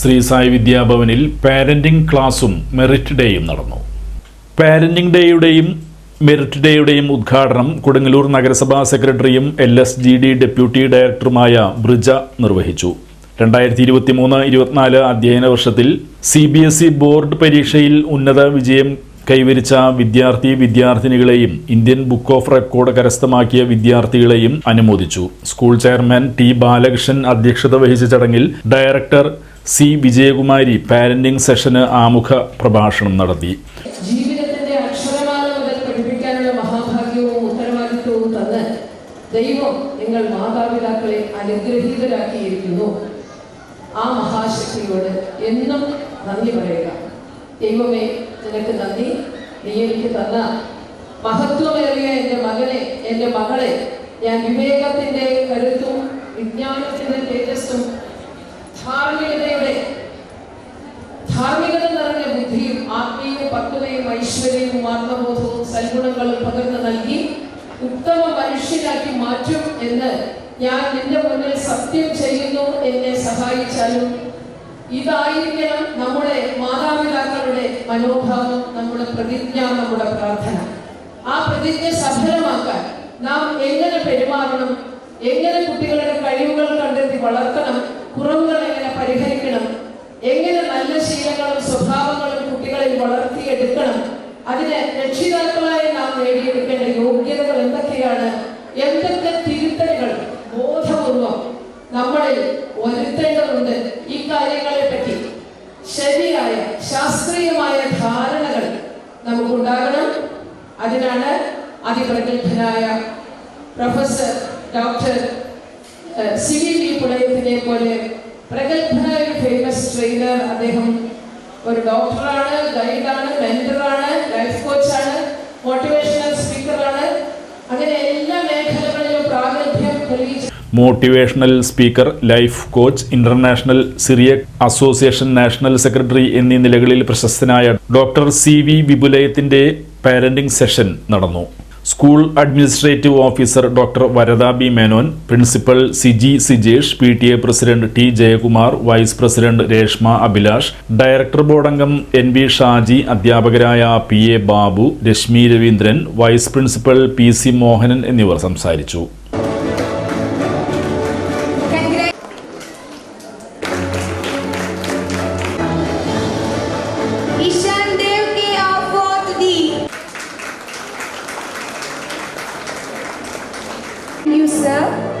ശ്രീ സായി വിദ്യാഭവനിൽ പാരന്റിംഗ് ക്ലാസും മെറിറ്റ് ഡേയും നടന്നു. പാരന്റിംഗ് ഡേയുടെയും മെറിറ്റ് ഡേയുടെയും ഉദ്ഘാടനം കൊടുങ്ങല്ലൂർ നഗരസഭാ സെക്രട്ടറിയും L S G D deputy ഡയറക്ടറുമായ ബ്രിജ നിർവഹിച്ചു. രണ്ടായിരത്തി ഇരുപത്തി മൂന്ന് ഇരുപത്തിനാല് അധ്യയന വർഷത്തിൽ C B S E board പരീക്ഷയിൽ ഉന്നത വിജയം കൈവരിച്ച വിദ്യാർത്ഥി വിദ്യാർത്ഥിനികളെയും ഇന്ത്യൻ ബുക്ക് ഓഫ് റെക്കോർഡ് കരസ്ഥമാക്കിയ വിദ്യാർത്ഥികളെയും അനുമോദിച്ചു. സ്കൂൾ ചെയർമാൻ ടി ബാലകൃഷ്ണൻ അധ്യക്ഷത വഹിച്ച ചടങ്ങിൽ ഡയറക്ടർ സി വിജയകുമാരി പാരന്റിംഗ് സെഷന് ആമുഖ പ്രഭാഷണം നടത്തി. ദൈവം നിങ്ങൾ മാതാപിതാക്കളെ അനുഗ്രഹീതരാക്കിയിരിക്കുന്നു. ആ മഹാശക്തിയോട് എന്നും നന്ദി പറയുക. ദൈവമേ നിനക്ക് നന്ദി. നീ എനിക്ക് തന്ന മഹത്വമേറിയ എന്റെ മകനെ എന്റെ മകളെ. ഞാൻ വിവേകത്തിന്റെ കരുത്തും വിജ്ഞാനത്തിന്റെ തേജസ്സും ധാർമ്മികതയുടെ ധാർമ്മികത നിറഞ്ഞ ബുദ്ധിയും ആത്മീയ പക്വതയും ഐശ്വര്യവും ആത്മബോധവും സൽഗുണങ്ങളും പകർന്നു നൽകി ഉത്തമ മനുഷ്യനാക്കി മാറ്റും എന്ന് ഞാൻ നിന്റെ മുന്നിൽ സത്യം ചെയ്യുന്നു. എന്നെ സഹായിച്ചാലും ഇതായിരിക്കണം നമ്മുടെ മാതാപിതാക്കളുടെ മനോഭാവം നമ്മുടെ പ്രതിജ്ഞ നമ്മുടെ പ്രാർത്ഥന. ആ പ്രതിജ്ഞ സഫലമാക്കാൻ നാം എങ്ങനെ പെരുമാറണം? എങ്ങനെ കുട്ടികളുടെ കഴിവുകൾ കണ്ടെത്തി വളർത്തണം? കുറവുകൾ എങ്ങനെ പരിഹരിക്കണം? എങ്ങനെ നല്ല ശീലങ്ങളും സ്വഭാവങ്ങളും കുട്ടികളിൽ വളർത്തിയെടുക്കണം? അതിനെ രക്ഷിതാക്കളായി നാം നേടിയെടുക്കേണ്ട യോഗ്യതകൾ എന്തൊക്കെയാണ്? എന്തൊക്കെ തിരുത്തലുകൾ? ബോധപൂർവം നമ്മളിൽ വരുത്തേണ്ടതുണ്ട് ഈ കാര്യങ്ങളെ പറ്റി ശരിയായ ശാസ്ത്രീയമായ ധാരണകൾ നമുക്കുണ്ടാകണം. അതിനാണ് അതിപ്രഗത്ഭനായ professor doctor C V V പുളയത്തിനെ പോലെ പ്രഗത്ഭനായ ഫേമസ് ട്രെയിനർ അദ്ദേഹം ഒരു ഡോക്ടറാണ് ഗൈഡാണ് മെന്ററാണ് ലൈഫ് കോച്ചാണ് മോട്ടിവേഷണൽ സ്പീക്കറാണ്. അങ്ങനെ എല്ലാ മേഖലകളിലും പ്രാഗൽഭ്യം തെളിയിച്ച motivational speaker life coach international Syriac association national secretary എന്നീ നിലകളിൽ പ്രശസ്തനായ ഡോക്ടർ സി വി വിപുലയത്തിന്റെ പാരന്റിംഗ് സെഷൻ നടന്നു. School administrative officer doctor Varada B Menon principal Siji Sijesh P T A president T Jayakumar vice president Reshma Abhilash director board അംഗം N V Shaji അധ്യാപകരായ P A Babu Rashmi Raveendran vice principal P C Mohanan എന്നിവർ സംസാരിച്ചു. sir.